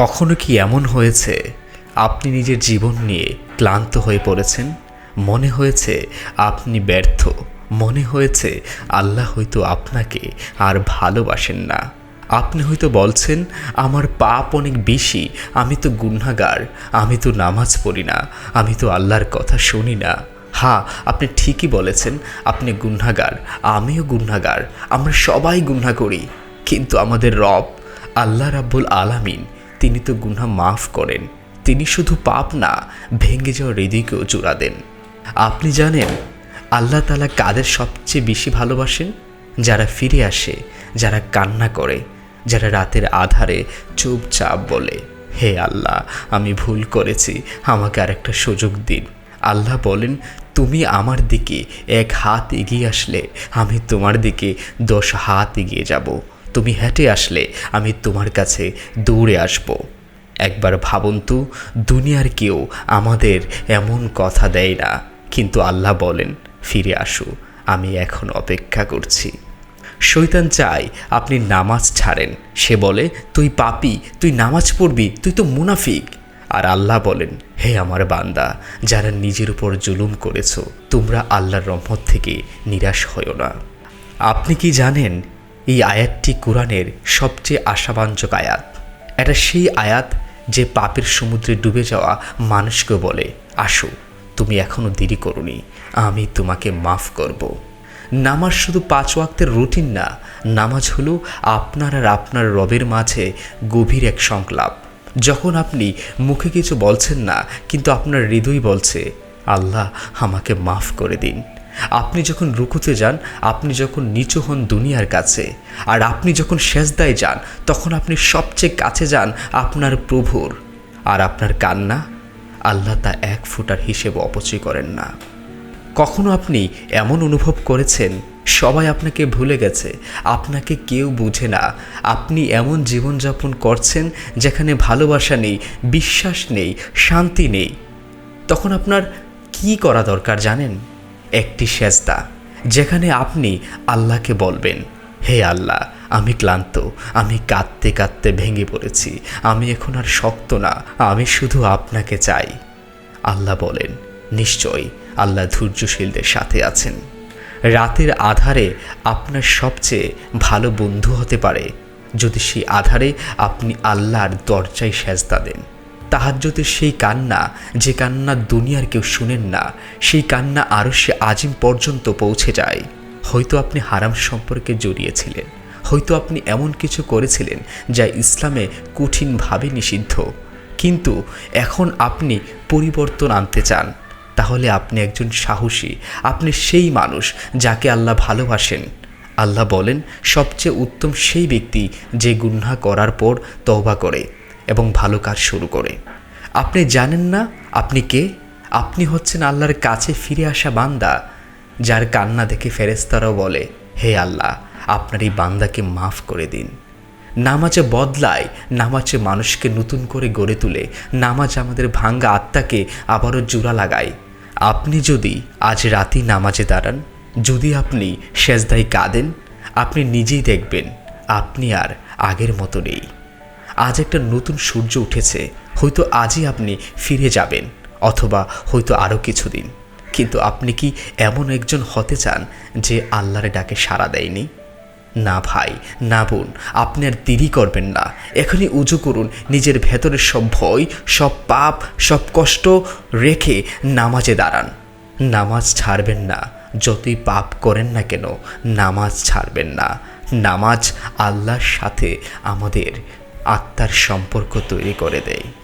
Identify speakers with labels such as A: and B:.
A: কখনো কি এমন হয়েছে? আপনি নিজের জীবন নিয়ে ক্লান্ত হয়ে পড়েছেন? মনে হয়েছে আপনি ব্যর্থ। মনে হয়েছে আল্লাহ হয়তো আপনাকে আর ভালোবাসেন না। আপনি হয়তো বলছেন, আমার পাপ অনেক বেশি, আমি তো গুনাগার আমি তো নামাজ পড়ি না, আমি তো আল্লাহর কথা শুনি না। হ্যাঁ আপনি ঠিকই বলেছেন, আপনি গুনাগার আমিও গুনাগার আমরা সবাই গুনা করি। কিন্তু আমাদের রব, আল্লাহ রাব্বুল আলামিন তিনি তো গুনা মাফ করেন। তিনি শুধু পাপ না, ভেঙে যাওয়া হৃদয়কেও জোড়া দেন। আপনি জানেন, আল্লাহ তালা কাদের সবচেয়ে বেশি ভালোবাসেন? যারা ফিরে আসে, যারা কান্না করে, যারা রাতের আধারে চুপচাপ বলে, হে আল্লাহ, আমি ভুল করেছি, আমাকে আরেকটা সুযোগ দিন। আল্লাহ বলেন, তুমি আমার দিকে এক হাত এগিয়ে আসলে, আমি তোমার দিকে দশ হাত এগিয়ে যাব। তুমি হেঁটে আসলে আমি তোমার কাছে দৌড়ে আসব। একবার ভাবুন তো, দুনিয়ার কেউ আমাদের এমন কথা দেয় না। কিন্তু আল্লাহ বলেন, ফিরে আসো, আমি এখন অপেক্ষা করছি। শৈতান চায় আপনি নামাজ ছাড়েন। সে বলে, তুই পাপি, তুই নামাজ পড়বি, তুই তো মুনাফিক। আর আল্লাহ বলেন, হে আমার বান্দা, যারা নিজের উপর জুলুম করেছ, তোমরা আল্লাহর রহমত থেকে নিরাশ হও না। আপনি কি জানেন এই আয়াতটি কোরআনের সবচেয়ে আশাবাঞ্জক আয়াত। এটা সেই আয়াত যে পাপের সমুদ্রে ডুবে যাওয়া মানুষকে বলে, আসো, তুমি এখনও দেরি করনি, আমি তোমাকে মাফ করব। নামাজ শুধু পাঁচ ওয়াক্তের রুটিন না, নামাজ হলো আপনার আর আপনার রবের মাঝে গভীর এক সংলাপ। যখন আপনি মুখে কিছু বলছেন না, কিন্তু আপনার হৃদয় বলছে, আল্লাহ আমাকে মাফ করে দিন। আপনি যখন রুকুতে যান, আপনি যখন নিচু হন দুনিয়ার কাছে, আর আপনি যখন সেজদায় যান, তখন আপনি সবচেয়ে কাছে যান আপনার প্রভুর, আর আপনার কান্না আল্লাহ তা এক ফুটার হিসেব অপচয় করেন না। কখনো আপনি এমন অনুভব করেছেন, সবাই আপনাকে ভুলে গেছে, আপনাকে কেউ বুঝে না, আপনি এমন জীবনযাপন করছেন যেখানে ভালোবাসা নেই, বিশ্বাস নেই, শান্তি নেই, তখন আপনার কি করা দরকার জানেন? একটি সেজদা, যেখানে আপনি আল্লাহকে বলবেন, হে আল্লাহ, আমি ক্লান্ত, আমি কাঁদতে কাঁদতে ভেঙে পড়েছি, আমি এখন আর শক্ত না, আমি শুধু আপনাকে চাই। আল্লাহ বলেন, নিশ্চয়ই আল্লাহ ধৈর্যশীলদের সাথে আছেন। রাতের আধারে আপনার সবচেয়ে ভালো বন্ধু হতে পারে, যদি সেই আধারে আপনি আল্লাহর দরজায় সেজদা দেন। তাহাজ্যতের সেই কান্না, যে কান্না দুনিয়ার কেউ শুনেন না, সেই কান্না আরও সে আজিম পর্যন্ত পৌঁছে যায়। হয়তো আপনি হারাম সম্পর্কে জড়িয়েছিলেন, হয়তো আপনি এমন কিছু করেছিলেন যা ইসলামে কঠিনভাবে নিষিদ্ধ। কিন্তু এখন আপনি পরিবর্তন আনতে চান, তাহলে আপনি একজন সাহসী, আপনি সেই মানুষ যাকে আল্লাহ ভালোবাসেন। আল্লাহ বলেন, সবচেয়ে উত্তম সেই ব্যক্তি যে গুন্হা করার পর তওবা করে। এবং ভালো কাজ শুরু করে। আপনি জানেন না আপনি কে? আপনি হচ্ছেন আল্লাহর কাছে ফিরে আসা বান্দা, যার কান্না দেখে ফেরেস্তারাও বলে, হে আল্লাহ, আপনার এই বান্দাকে মাফ করে দিন। নামাজে বদলায়, নামাজে মানুষকে নতুন করে গড়ে তুলে, নামাজ আমাদের ভাঙ্গা আত্মাকে আবারও জোড়া লাগায়। আপনি যদি আজ রাতেই নামাজে দাঁড়ান, যদি আপনি সেজদাই কাঁদেন, আপনি নিজেই দেখবেন, আপনি আর আগের মতো নেই। আজ একটা নতুন সূর্য উঠেছে, হয়তো আজই আপনি ফিরে যাবেন, অথবা হয়তো আরও কিছুদিন। কিন্তু আপনি কি এমন একজন হতে চান যে আল্লাহর ডাকে সাড়া দেয়নি? না ভাই, না বোন, আপনি আর দেরি করবেন না। এখনই উজু করুন, নিজের ভেতরের সব ভয়, সব পাপ, সব কষ্ট রেখে নামাজে দাঁড়ান। নামাজ ছাড়বেন না, যতই পাপ করেন না কেন, নামাজ ছাড়বেন না। নামাজ আল্লাহর সাথে আমাদের আত্মার সম্পর্ক তৈরি করে দেয়।